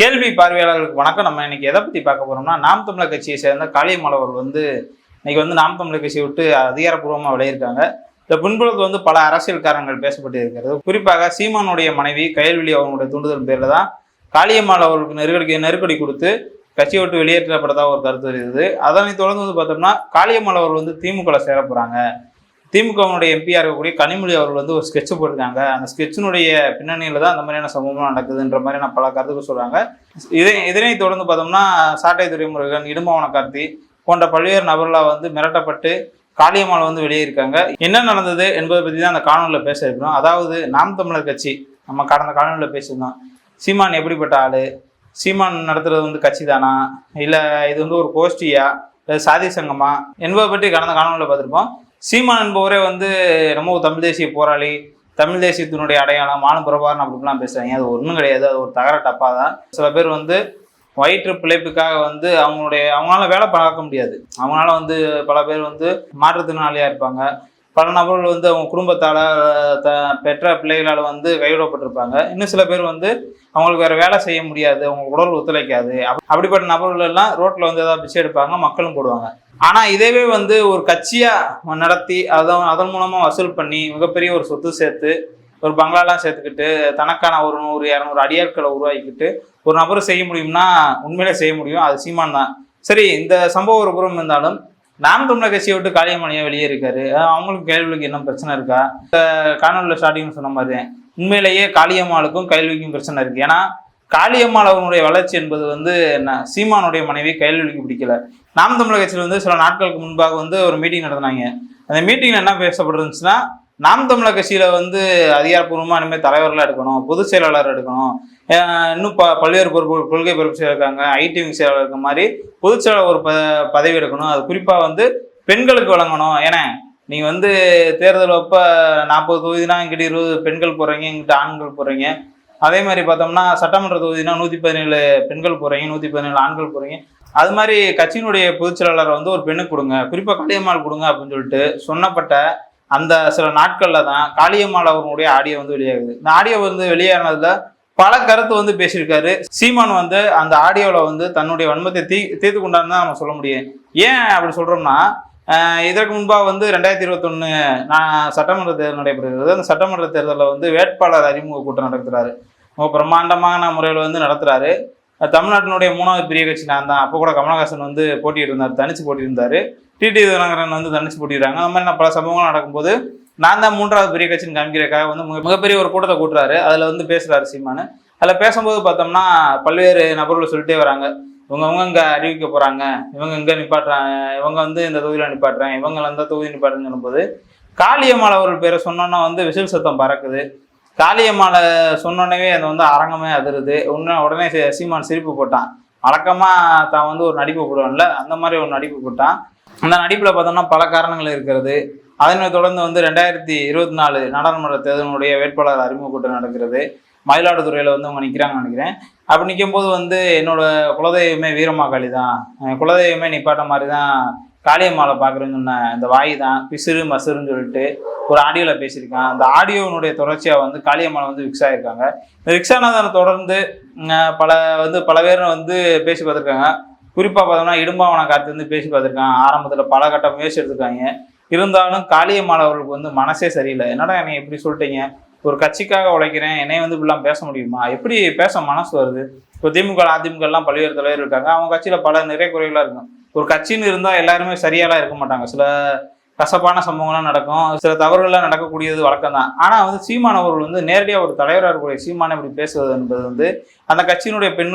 கேள்வி பார்வையாளர்களுக்கு வணக்கம். நம்ம இன்னைக்கு எதை பத்தி பார்க்க போறோம்னா நாம் தமிழர் கட்சியை சேர்ந்த காளியமலவர் வந்து இன்னைக்கு வந்து நாம் தமிழர் கட்சியை விட்டு அதிகாரப்பூர்வமாக விளையிருக்காங்க. இந்த பின்புலத்தில் வந்து பல அரசியல் காரணங்கள் பேசப்பட்டு இருக்கிறது குறிப்பாக சீமானுடைய மனைவி கயல்விழி அவங்களுடைய தூண்டுதல் பேரில் தான் காளியம்மாள் அவர்களுக்கு நெருக்கடி நெருக்கடி கொடுத்து கட்சியை விட்டு வெளியேற்றப்பட்டதாக ஒரு கருத்து வருகிறது அதனை தொடர்ந்து வந்து பார்த்தோம்னா காளியம்மாள் அவர் வந்து திமுகவில் சேர போகிறாங்க திமுகவினுடைய எம்பியாக இருக்கக்கூடிய கனிமொழி அவர்கள் வந்து ஒரு ஸ்கெட்ச் போட்டிருக்காங்க. அந்த ஸ்கெட்சினுடைய பின்னணியில் தான் அந்த மாதிரியான சம்பவம் நடக்குதுன்ற மாதிரி நான் பல கருத்துக்கள் சொல்கிறாங்க இதை இதனை தொடர்ந்து பார்த்தோம்னா சாட்டை துறைமுருகன் இடும்பவன கார்த்தி போன்ற பல்வேறு நபர்களாக வந்து மிரட்டப்பட்டு காளியம்மாள் வந்து வெளியேறிருக்காங்க. என்ன நடந்தது என்பதை பற்றி தான் அந்த காணொலியில் பேச இருக்கிறோம். அதாவது நாம் தமிழர் கட்சி நம்ம கடந்த காணொலியில் பேசியிருந்தோம். சீமான் எப்படிப்பட்ட ஆள்? சீமான் நடத்துறது வந்து கட்சி தானா? இல்லை இது வந்து ஒரு கோஷ்டியா? இல்லை சாதி சங்கமா? என்பதை பற்றி கடந்த காணொலியில் பார்த்துருப்போம். சீமான் என்பவரே வந்து நம்ம தமிழ் தேசிய போராளி தமிழ் தேசியத்தினுடைய அடையாளம் மானு பிரபாரம் அப்படிலாம் பேசுகிறாங்க அது ஒன்றும் கிடையாது. அது ஒரு தகர டப்பா தான் சில பேர் வந்து வயிற்று பிழைப்புக்காக வந்து அவங்களுடைய அவங்களால வேலை பார்க்க முடியாது. அவங்களால வந்து பல பேர் வந்து மாற்றுத்திறனாளியாக இருப்பாங்க. பல நபர்கள் வந்து அவங்க குடும்பத்தால் த பெற்ற பிள்ளைகளால் வந்து கைவிடப்பட்டிருப்பாங்க. இன்னும் சில பேர் வந்து அவங்களுக்கு வேறு வேலை செய்ய முடியாது. அவங்க உடல் ஒத்துழைக்காது. அப்படிப்பட்ட நபர்கள் எல்லாம் ரோட்டில் வந்து ஏதாவது பிச்சை எடுப்பாங்க மக்களும் போடுவாங்க. ஆனா இதேவே வந்து ஒரு கட்சியா நடத்தி அதன் அதன் மூலமா வசூல் பண்ணி மிகப்பெரிய ஒரு சொத்து சேர்த்து ஒரு பங்களாலாம் சேர்த்துக்கிட்டு தனக்கான ஒரு நூறு இரநூறு அடியாட்களை உருவாக்கிக்கிட்டு ஒரு நபர் செய்ய முடியும்னா உண்மையிலே செய்ய முடியும். அது சீமான் தான். சரி இந்த சம்பவம் ஒரு புறம் இருந்தாலும் நாம் தமிழர் கட்சியை விட்டு காளியமணியா வெளியே இருக்காரு. அவங்களுக்கு கேள்விக்கு என்ன பிரச்சனை இருக்கா? இந்த காணொலியில் ஸ்டார்டிங் சொன்ன மாதிரி உண்மையிலேயே காளியம்மாளுக்கும் கைல்விக்கும் பிரச்சனை இருக்கு. ஏன்னா காளியம்மாள் அவர்களுடைய வளர்ச்சி என்பது வந்து ந- சீமானுடைய மனைவி கையெழுக்கு பிடிக்கல. நாம் தமிழர் கட்சியில் வந்து சில நாட்களுக்கு முன்பாக வந்து ஒரு மீட்டிங் நடத்தினாங்க. அந்த மீட்டிங்ல என்ன பேசப்பட்டிருந்துச்சுன்னா நாம் தமிழர் கட்சியில வந்து அதிகாரப்பூர்வமாக இனிமேல் தலைவர்களாக எடுக்கணும் பொதுச் செயலாளர் எடுக்கணும். இன்னும் ப பல்வேறு பொறுப்பு கொள்கை பொறுப்பு செயலர் இருக்காங்க ஐடி விங் செயலாளர் இருக்க மாதிரி பொதுச் செயலாளர் ஒரு ப பதவி எடுக்கணும். அது குறிப்பாக வந்து பெண்களுக்கு வழங்கணும். ஏன்னா நீங்க வந்து தேர்தல் அப்போ நாற்பது தொகுதினா இங்கிட்ட இருபது பெண்கள் போறீங்க இங்கிட்ட ஆண்கள் போறீங்க அதே மாதிரி பார்த்தோம்னா சட்டமன்ற தொகுதினா நூற்றி பதினேழு பெண்கள் போறீங்க நூற்றி பதினேழு ஆண்கள் போறீங்க. அது மாதிரி கட்சியினுடைய பொதுச் செயலாளரை வந்து ஒரு பெண்ணுக்கு கொடுங்க குறிப்பாக காளியம்மாள் கொடுங்க அப்படின்னு சொல்லிட்டு சொன்னப்பட்ட அந்த சில நாட்கள்ல தான் காளியம்மாள் அவர்களுடைய ஆடியோ வந்து வெளியாகுது. இந்த ஆடியோ வந்து வெளியானதுல பல கருத்து வந்து பேசியிருக்காரு. சீமான் வந்து அந்த ஆடியோவில் வந்து தன்னுடைய வன்மத்தை தீ தீர்த்து கொண்டான்னு தான் நம்ம சொல்ல முடியும். ஏன் அப்படி சொல்கிறோம்னா இதற்கு முன்பாக வந்து ரெண்டாயிரத்தி இருபத்தொன்னு நான் சட்டமன்ற தேர்தல் நடைபெறுகிறது அந்த சட்டமன்ற தேர்தலில் வந்து வேட்பாளர் அறிமுக கூட்டம் நடத்துகிறாரு ரொம்ப பிரம்மாண்டமான முறையில் வந்து நடத்துகிறாரு தமிழ்நாட்டினுடைய மூணாவது பெரிய கட்சி நான் தான். அப்போ கூட கமலஹாசன் வந்து போட்டிட்டு இருந்தார் தனிச்சு போட்டியிருந்தார். டிடி தினகரன் வந்து தனிச்சு போட்டிடுறாங்க அந்த மாதிரி நான் பல சம்பவங்கள் நடக்கும்போது நான் தான் மூன்றாவது பெரிய கட்சின்னு காமிக்கிறதுக்காக வந்து மிகப்பெரிய ஒரு கூட்டத்தை கூட்டுறாரு. அதில் வந்து பேசுகிறாரு சீமானு. அதில் பேசும்போது பார்த்தோம்னா பல்வேறு நபர்கள் சொல்லிட்டே வராங்க. இவங்கவங்க இங்கே அறிவிக்க போகிறாங்க இவங்க இங்கே நிப்பாட்டுறாங்க இவங்க வந்து இந்த தொகுதியில் நிப்பாட்டுறாங்க இவங்க அந்த தொகுதி நிப்பாட்டுறேன்னு சொல்லும்போது காளியம்மாள் அவர்கள் பேரை சொன்னோன்னா வந்து விசில் சத்தம் பறக்குது. காளியம்மாளை சொன்னோடனே அது வந்து அரங்கமே அதிருது. உடனே உடனே சீமான் சிரிப்பு போட்டான். வழக்கமாக தான் வந்து ஒரு நடிப்பு போடுவான்ல அந்த மாதிரி ஒரு நடிப்பு போட்டான். அந்த நடிப்பில் பார்த்தோம்னா பல காரணங்கள் இருக்கிறது. அதனை தொடர்ந்து வந்து ரெண்டாயிரத்தி இருபத்தி நாலு நாடாளுமன்ற தேர்தலுடைய வேட்பாளர் அறிமுக கூட்டம் நடக்கிறது. மயிலாடுதுறையில் வந்து அவங்க நிற்கிறாங்கன்னு நினைக்கிறேன். அப்படி நிற்கும்போது வந்து என்னோட குலதெய்வமே வீரமாகாளி தான். குலதெய்வமே நிப்பாட்ட மாதிரி தான் காளியம்மாவை பார்க்குறேன்னு சொன்ன இந்த வாய் தான் பிசுறு மசுறுன்னு சொல்லிட்டு ஒரு ஆடியோவில் பேசியிருக்கான். அந்த ஆடியோனுடைய தொடர்ச்சியாக வந்து காளியம்மாவை வந்து விக்ஸ் ஆகியிருக்காங்க இந்த விக்ஸ் தொடர்ந்து பல வந்து பல பேர் வந்து பேசி பார்த்துருக்காங்க. குறிப்பாக பார்த்தோம்னா இடும்பாவன காத்து வந்து பேசி பார்த்துருக்கான். ஆரம்பத்தில் பல கட்ட முயற்சி எடுத்துருக்காங்க. இருந்தாலும் காளியம்மாள் அவர்களுக்கு வந்து மனசே சரியில்லை. என்னடா என்னை எப்படி சொல்லிட்டீங்க? ஒரு கட்சிக்காக உழைக்கிறேன். என்னைய வந்து இப்படிலாம் பேச முடியுமா? எப்படி பேச மனசு வருது? இப்போ திமுக அதிமுக எல்லாம் பல்வேறு தலைவர் இருக்காங்க. அவங்க கட்சியில் பல நிறைய குறைகளாக இருக்கும் ஒரு கட்சின்னு இருந்தால் எல்லாருமே சரியாலாம் இருக்க மாட்டாங்க. சில கசப்பான சம்பவங்கள்லாம் நடக்கும். சில தவறுகள்லாம் நடக்கக்கூடியது வழக்கம் தான் ஆனால் வந்து சீமான் அவர்கள் வந்து நேரடியாக ஒரு தலைவராக இருக்கக்கூடிய சீமானை இப்படி பேசுவது என்பது வந்து அந்த கட்சியினுடைய பெண்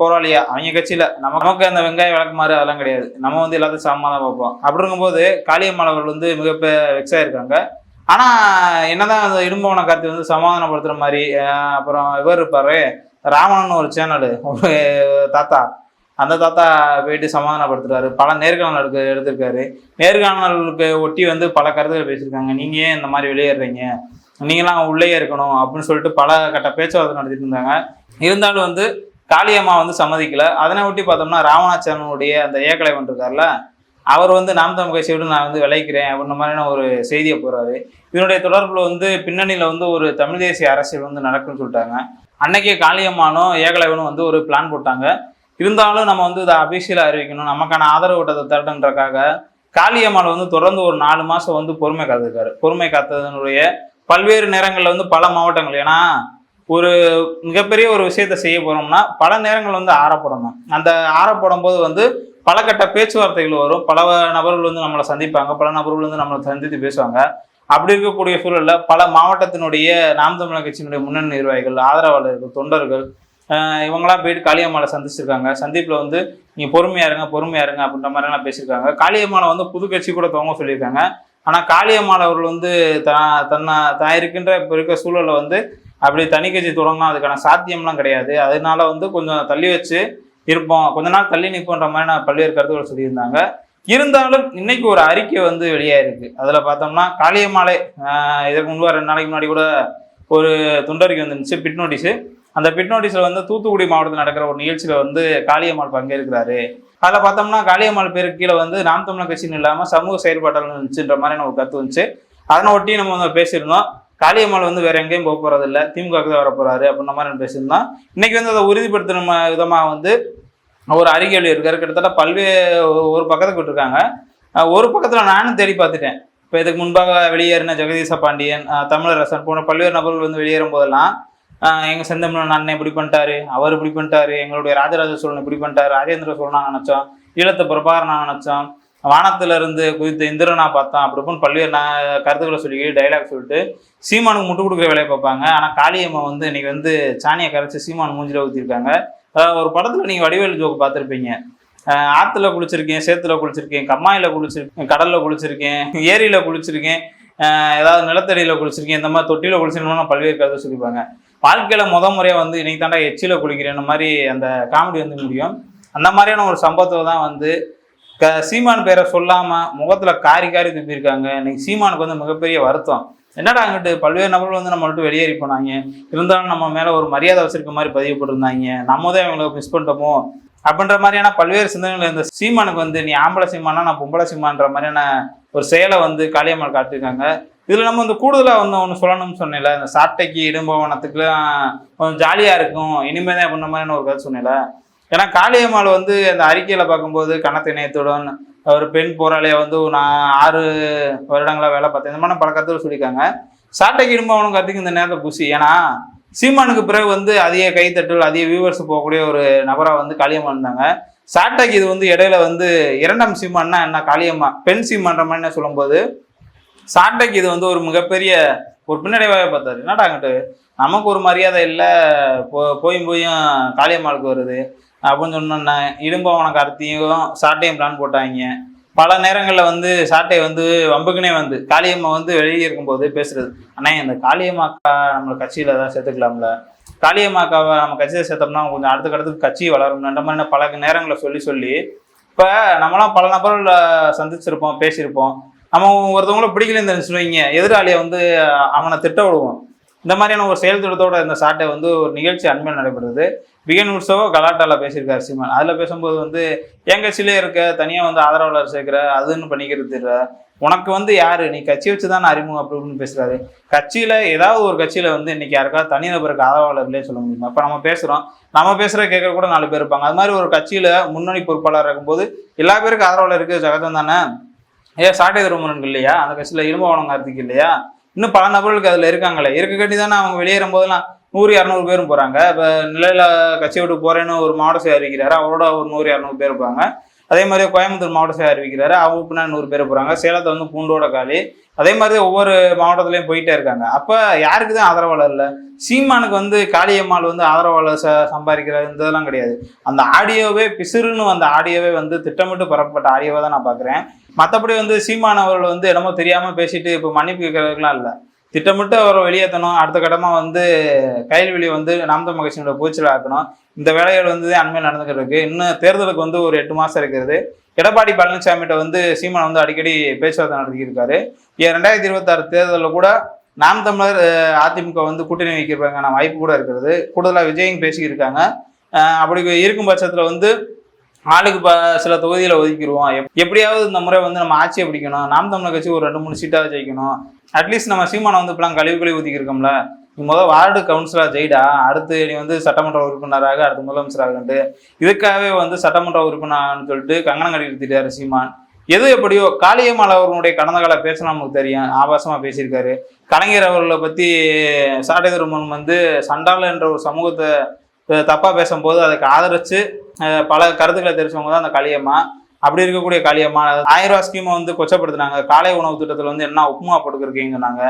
போராளியா? அவங்க கட்சியில் நம்ம நமக்கு அந்த வெங்காய விளக்குமாறு அதெல்லாம் கிடையாது. நம்ம வந்து எல்லாத்தையும் சமமாக தான் பார்ப்போம். அப்படி இருக்கும்போது காளியம்மாள் அவர்கள் வந்து மிக வெக்ஸாக இருக்காங்க. ஆனா என்னதான் அந்த இடும்பவன கார்த்தி வந்து சமாதானப்படுத்துகிற மாதிரி அப்புறம் இவர் இருப்பாரு. ராவணன் ஒரு சேனல். ஒரு தாத்தா. அந்த தாத்தா போயிட்டு சமாதானப்படுத்துறாரு. பல நேர்காணல் எடுக்க எடுத்திருக்காரு. நேர்காணலுக்கு ஒட்டி வந்து பல கருத்துக்கள் பேசியிருக்காங்க. நீங்க ஏன் இந்த மாதிரி வெளியேறீங்க? நீங்களாம் உள்ளே இருக்கணும் அப்படின்னு சொல்லிட்டு பல கட்ட பேச்சுவார்த்தை நடத்திட்டு இருந்தாங்க இருந்தாலும் வந்து காளியம்மா வந்து சம்மதிக்கல. அதனை ஒட்டி பார்த்தோம்னா ராவணாச்சாரனுடைய அந்த ஏகலைவன் பண்ணிருக்காருல அவர் வந்து நாம் தமிழ் நான் வந்து விளைக்கிறேன் அப்படின்ற மாதிரியான ஒரு செய்தியை போறாரு இதனுடைய தொடர்பில் வந்து பின்னணியில் வந்து ஒரு தமிழ் தேசிய அரசியல் வந்து நடக்கும்னு சொல்லிட்டாங்க. அன்னைக்கே காளியம்மானும் ஏகலைவனும் வந்து ஒரு பிளான் போட்டாங்க. இருந்தாலும் நம்ம வந்து இதை அபிஷியலாக அறிவிக்கணும். நமக்கான ஆதரவு ஓட்டத்தை தரணுன்றக்காக காளியம்மாள் வந்து தொடர்ந்து ஒரு நாலு மாதம் வந்து பொறுமை காத்திருக்காரு. பொறுமை காத்ததனுடைய பல்வேறு நேரங்களில் வந்து பல மாவட்டங்கள். ஏன்னா ஒரு மிகப்பெரிய ஒரு விஷயத்த செய்ய போகிறோம்னா பல நேரங்கள் வந்து ஆறப்படணும். அந்த ஆறப்படும் போது வந்து பல கட்ட பேச்சுவார்த்தைகள் வரும். பல நபர்கள் வந்து நம்மளை சந்திப்பாங்க. பல நபர்கள் வந்து நம்மளை சந்தித்து பேசுவாங்க. அப்படி இருக்கக்கூடிய சூழலில் பல மாவட்டத்தினுடைய நாம் தமிழர் கட்சியினுடைய முன்னணி நிர்வாகிகள் ஆதரவாளர்கள் தொண்டர்கள் இவங்களாம் போயிட்டு காளியம்மாவை சந்திச்சிருக்காங்க. சந்திப்பில் வந்து நீங்கள் பொறுமையா இருங்க பொறுமையா இருங்க அப்படின்ற மாதிரிலாம் பேசியிருக்காங்க. காளியம்மாவை வந்து புது கட்சி கூட துவங்க சொல்லியிருக்காங்க. ஆனால் காளியம்மாள் அவர்கள் வந்து த- தன்னை தான் இருக்கின்ற இப்போ இருக்க சூழலில் வந்து அப்படி தனி கட்சி தொடங்கினா அதுக்கான சாத்தியம்லாம் கிடையாது. அதனால வந்து கொஞ்சம் தள்ளி வச்சு இருப்போம். கொஞ்ச நாள் தள்ளி நிற்போன்ற மாதிரி நான் பல்வேறு கருத்துக்கள் சொல்லியிருந்தாங்க. இருந்தாலும் இன்னைக்கு ஒரு அறிக்கை வந்து வெளியாயிருக்கு. அதில் பார்த்தோம்னா காளியம்மாளே இதற்கு முன்பு ரெண்டு நாளைக்கு முன்னாடி கூட ஒரு துண்டறிக்கை வந்துருந்துச்சு பிட் நோட்டீஸு. அந்த பிட் நோட்டீஸில் வந்து தூத்துக்குடி மாவட்டத்தில் நடக்கிற ஒரு நிகழ்ச்சியில் வந்து காளியம்மாள் பங்கேற்கிறாரு. அதில் பார்த்தோம்னா காளியம்மாள் பேருக்கு கீழே வந்து நாம் தமிழர் கட்சின்னு இல்லாமல் சமூக செயல்பாட்டாளர் இருந்துச்சுன்ற மாதிரி ஒரு கருத்து வந்துச்சு. அதனை ஒட்டி நம்ம வந்து பேசியிருந்தோம். காளியம்மாள் வந்து வேற எங்கேயும் போக போறது திமுக திமுகவுக்கு தான் வர போறாரு அப்படின்ற மாதிரி நம்ம பேசியிருந்தோம். இன்னைக்கு வந்து அதை உறுதிப்படுத்தின விதமாக வந்து ஒரு அறிக்கை இருக்காரு. கிட்டத்தட்ட பல்வேறு ஒரு பக்கத்துக்கு விட்டுருக்காங்க. ஒரு பக்கத்தில் நானும் தேடி பார்த்துட்டேன். இப்போ இதுக்கு முன்பாக வெளியேறின ஜெகதீச பாண்டியன் தமிழரசன் போன்ற பல்வேறு நபர்கள் வந்து வெளியேறும் போதெல்லாம் எங்கள் எங்க செந்தமிழன் அண்ணன் இப்படி பண்ணிட்டாரு அவர் இப்படி பண்ணிட்டாரு எங்களுடைய ராஜராஜ சோழன் இப்படி பண்ணிட்டாரு ராஜேந்திர சோழனா நினைச்சோம் ஈழத்து பிரபாகரனா நினைச்சோம். வானத்துல இருந்து குதித்த இந்திரனா பார்த்தோம் அப்படி இப்படின்னு பல்வேறு நான் கருத்துக்களை சொல்லி டைலாக் சொல்லிட்டு சீமானுக்கு முட்டு கொடுக்குற வேலையை பார்ப்பாங்க. ஆனா காளியம்மா வந்து இன்னைக்கு வந்து சாணியை கரைச்சி சீமான் மூஞ்சில ஊத்திருக்காங்க அதாவது ஒரு படத்துல நீங்க வடிவேலு ஜோக்கு பார்த்துருப்பீங்க. ஆற்றுல ஆத்துல குளிச்சிருக்கேன் சேத்துல குளிச்சிருக்கேன் கம்மாயில குளிச்சிருக்கேன் கடல்ல குளிச்சிருக்கேன் ஏரியில குளிச்சிருக்கேன் ஏதாவது நிலத்தடியில குளிச்சிருக்கேன் இந்த மாதிரி தொட்டியில குளிச்சிருக்கணும்னா பல்வேறு கருத்து சொல்லிப்பாங்க. வாழ்க்கையில முத முறையாக வந்து இன்னைக்கு தாண்டா எச்சில குளிக்கிறேன் மாதிரி அந்த காமெடி வந்து முடியும். அந்த மாதிரியான ஒரு சம்பவத்தை தான் வந்து க சீமான் பேரை சொல்லாம முகத்துல காரி காரி துப்பியிருக்காங்க இன்னைக்கு சீமானுக்கு வந்து மிகப்பெரிய வருத்தம். என்னடா அங்கிட்டு பல்வேறு நபர்கள் வந்து நம்ம விட்டு வெளியேறி போனாங்க. இருந்தாலும் நம்ம மேல ஒரு மரியாதை வச்சிருக்க மாதிரி பதிவு போட்டிருந்தாங்க நம்ம தான் இவங்களை மிஸ் பண்ணிட்டோமோ? அப்படின்ற மாதிரியான பல்வேறு சிந்தனைகள் இந்த சீமானுக்கு வந்து நீ ஆம்பளை சீமானா நான் பொம்பளை சீமான்ற மாதிரியான ஒரு செயலை வந்து காளியம்மாள் காட்டியிருக்காங்க. இதில் நம்ம இந்த கூடுதலாக வந்து ஒன்று சொல்லணும்னு சொன்னேன்ல இந்த சாட்டைக்கு இடும்பவனத்துக்குலாம் கொஞ்சம் ஜாலியாக இருக்கும் இனிமே தான் அப்படின்ற மாதிரி ஒரு கதை சொன்னேன்ல. ஏன்னா காளியம்மாள் வந்து அந்த அறிக்கையில் பார்க்கும்போது கணத்தை இணையத்துடன் ஒரு பெண் போராளியை வந்து நான் ஆறு வருடங்களா வேலை பார்த்தேன். இந்த மாதிரி பல கருத்துக்கள் சொல்லியிருக்காங்க. சாட்டைக்கு இடும்பவனும் கருத்துக்கு இந்த நேரத்தை புசி ஏன்னா சீமானுக்கு பிறகு வந்து அதிக கைத்தட்டல் அதிக வியூவர்ஸ் போகக்கூடிய ஒரு நபராக வந்து காளியம்மா இருந்தாங்க. சாட்டைக்கு இது வந்து இடையில வந்து இரண்டாம் சீமான்னா என்ன? காளியம்மா பெண் சீமான்ற மாதிரி என்ன சொல்லும்போது சாட்டைக்கு இது வந்து ஒரு மிகப்பெரிய ஒரு பின்னடைவாக பார்த்தாரு. என்னடாங்கட்டு நமக்கு ஒரு மரியாதை இல்லை. போ போயும் போயும் காளியம்மாளுக்கு வருது. அப்படின்னு சொன்னோன்னே இடும்பவன கருத்தையும் சாட்டையும் பிளான் போட்டாங்க. பல நேரங்களில் வந்து சாட்டை வந்து வம்புக்குனே வந்து காளியம்மா வந்து வெளியே இருக்கும்போது பேசுறது. அண்ணே இந்த காளியம்மாக்கா நம்ம கட்சியில் தான் சேர்த்துக்கலாம்ல. காளியம்மாக்காவை நம்ம கட்சியில் சேர்த்தோம்னா கொஞ்சம் அடுத்த கடத்துக்கு கட்சி வளரும்ன்ற மாதிரி பல நேரங்களை சொல்லி சொல்லி இப்போ நம்மளாம் பல நபர்கள் சந்திச்சிருப்போம் பேசியிருப்போம். நம்ம ஒருத்தவங்கள பிடிக்கலன்னு சொல்லுவீங்க எதிராளியை வந்து அவனை திட்ட விடுவோம். இந்த மாதிரியான ஒரு செயல் திட்டத்தோட இந்த சாட்டை வந்து ஒரு நிகழ்ச்சி அண்மையில் நடைபெறுது. பிகன் உற்சவ கலாட்டாவில் பேசியிருக்காரு சீமான். அதில் பேசும்போது வந்து என் கட்சியிலே இருக்க தனியாக வந்து ஆதரவாளர் சேர்க்குற அதுன்னு பண்ணிக்கிறது உனக்கு வந்து யாரு? நீ கட்சி வச்சு தான் அறிமுகம் அப்படி பேசுகிறாரு பேசுறாரு. கட்சியில ஏதாவது ஒரு கட்சியில வந்து இன்னைக்கு யாருக்காவது தனிநபருக்கு ஆதரவாளர்களே சொல்ல முடியுமா? இப்ப நம்ம பேசுறோம். நம்ம பேசுற கேட்கற கூட நாலு பேர் இருப்பாங்க. அது மாதிரி ஒரு கட்சியில முன்னணி பொறுப்பாளர் இருக்கும்போது எல்லா பேருக்கும் ஆதரவாளர் இருக்கு ஜகதம் தானே? ஏன் சாட்டை திருமணன் இல்லையா? அந்த கட்சியில் இரும்பவனம் கார்த்திக் இல்லையா? இன்னும் பல நபர்களுக்கு அதில் இருக்காங்களே. இருக்க கட்டி தானே அவங்க வெளியேறும் போதெல்லாம் நூறு இரநூறு பேரும் போகிறாங்க இப்போ நிலையில கட்சி விட்டு போகிறேன்னு ஒரு மாவட்ட செயலர் அறிவிக்கிறாரு. அவரோட ஒரு நூறு இரநூறு பேர் இருப்பாங்க அதே மாதிரி கோயம்புத்தூர் மாவட்ட செயலர் அறிவிக்கிறாரு. அவங்க பின்னாடி நூறு பேர் போகிறாங்க சேலத்தை வந்து பூண்டோட காலி. அதே மாதிரி ஒவ்வொரு மாவட்டத்துலேயும் போயிட்டே இருக்காங்க. அப்போ யாருக்கு தான் ஆதரவாளர் இல்லை? சீமானுக்கு வந்து காளியம்மாள் வந்து ஆதரவாளர் ச சம்பாதிக்கிறது இந்த இதெல்லாம் கிடையாது. அந்த ஆடியோவே பிசுறுன்னு அந்த ஆடியோவே வந்து திட்டமிட்டு பரப்பப்பட்ட ஆடியோவை தான் நான் பார்க்குறேன் மற்றபடி வந்து சீமான் அவர்கள் வந்து என்னமோ தெரியாமல் பேசிட்டு இப்போ மன்னிப்பு கேட்கறதுக்குலாம் இல்லை. திட்டமிட்டு அவரை வெளியேற்றணும் அடுத்த கட்டமாக வந்து கைல்வெளி வந்து நாமத தமிழ் பூச்சல் ஆக்கணும். இந்த வேலைகள் வந்து அண்மையில் நடந்துகிட்டு இருக்கு. இன்னும் தேர்தலுக்கு வந்து ஒரு எட்டு மாதம் இருக்கிறது. எடப்பாடி பழனிசாமிகிட்ட வந்து சீமான் வந்து அடிக்கடி பேச்சுவார்த்தை நடத்தியிருக்காரு ஏன் ரெண்டாயிரத்தி இருபத்தாறு தேர்தலில் கூட நாம் தமிழர் அதிமுக வந்து கூட்டணி வைக்கிறதுக்கான வாய்ப்பு கூட இருக்கிறது. கூடுதலாக விஜயும் பேசியிருக்காங்க அப்படி இருக்கும் பட்சத்தில் வந்து ஆளுக்கு ப சில தொகுதியில் ஒதுக்கிடுவோம் எப்- எப்படியாவது இந்த முறை வந்து நம்ம ஆட்சியை பிடிக்கணும். நாம் தமிழர் கட்சி ஒரு ரெண்டு மூணு சீட்டாக ஜெயிக்கணும். அட்லீஸ்ட் நம்ம சீமானை வந்து இப்பெல்லாம் கழிவு கழிவு ஊற்றிக்கிருக்கோம்ல நீ முதல் வார்டு கவுன்சிலர் ஜெயிடா. அடுத்து நீ வந்து சட்டமன்ற உறுப்பினராக அடுத்து முதலமைச்சராகன்ட்டு இதுக்காகவே வந்து சட்டமன்ற உறுப்பினர்னு சொல்லிட்டு கங்கணம் கட்டி எடுத்துட்டாரு சீமான். எது எப்படியோ காளியம்மாள் அவர்களுடைய கடந்த கால பேச நமக்கு தெரியும். ஆபாசமா பேசியிருக்காரு. கலைஞர் அவர்களை பத்தி சாட்டை திருமணம் வந்து சண்டாள என்ற ஒரு சமூகத்தை தப்பாக தப்பா பேசும்போது அதுக்கு ஆதரிச்சு பல கருத்துக்களை தெரிவிச்சவங்க தான் அந்த காளியம்மா. அப்படி இருக்கக்கூடிய காளியம்மா ஆயிரம் ரூபா ஸ்கீமை வந்து கொச்சப்படுத்தினாங்க. காலை உணவு திட்டத்தில் வந்து என்ன உப்புமா போட்டுக்கிறீங்கன்னாங்க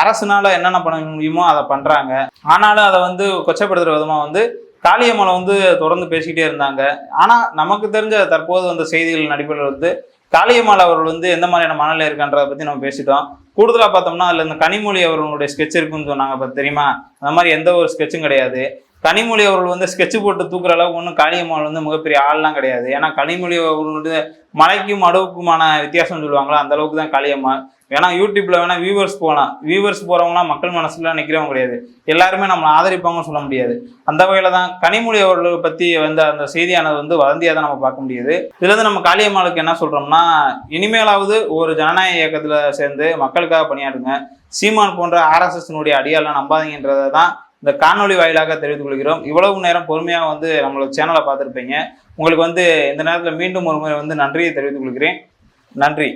அரசுனால என்னென்ன பண்ண முடியுமோ அதை பண்றாங்க. ஆனாலும் அதை வந்து கொச்சப்படுத்துற விதமா வந்து காளியம்மனை வந்து தொடர்ந்து பேசிக்கிட்டே இருந்தாங்க. ஆனா நமக்கு தெரிஞ்ச தற்போது வந்த செய்திகள் நடிப்பில் வந்து காளியம்மாள் அவர்கள் வந்து எந்த மாதிரியான மனநிலை இருக்கான்றதை பத்தி நம்ம பேசிட்டோம். கூடுதலா பார்த்தோம்னா அதுல இந்த கனிமொழி அவர்களுடைய ஸ்கெட்ச் இருக்குன்னு சொன்னாங்க இப்போ தெரியுமா? அந்த மாதிரி எந்த ஒரு ஸ்கெட்சும் கிடையாது. கனிமொழி அவர்கள் வந்து ஸ்கெட்ச் போட்டு தூக்குற அளவுக்கு ஒன்றும் காளியம்மாள் வந்து மிகப்பெரிய ஆள்லாம் கிடையாது. ஏன்னா கனிமொழி அவர்களுடைய மலைக்கும் அடவுக்குமான வித்தியாசம் சொல்லுவாங்களா அந்த அளவுக்கு தான் காளியம்மாள். வேணா யூடியூப்ல வேணா வியூவர்ஸ் போகலாம் வியூவர்ஸ் போறவங்களாம் மக்கள் மனசுல நிக்கிறவங்க கிடையாது. எல்லாருமே நம்மளை ஆதரிப்பாங்கன்னு சொல்ல முடியாது. அந்த வகையில தான் கனிமொழி அவர்களை பத்தி வந்த அந்த செய்தியானது வந்து வதந்தியா தான் நம்ம பார்க்க முடியுது. இதுல இருந்து நம்ம காளியம்மாளுக்கு என்ன சொல்றோம்னா இனிமேலாவது ஒரு ஜனநாயக இயக்கத்துல சேர்ந்து மக்களுக்காக பணியாற்றுங்க. சீமான் போன்ற ஆர்எஸ்எஸ்னுடைய அடியாலாம் நம்பாதீங்கன்றதை தான் இந்த காணொளி வாயிலாக தெரிவித்துக் கொள்கிறோம். இவ்வளவு நேரம் பொறுமையாக வந்து நம்மளோட சேனலை பார்த்துருப்பீங்க. உங்களுக்கு வந்து இந்த நேரத்தில் மீண்டும் ஒரு முறை வந்து நன்றியை தெரிவித்துக் கொள்கிறேன். நன்றி.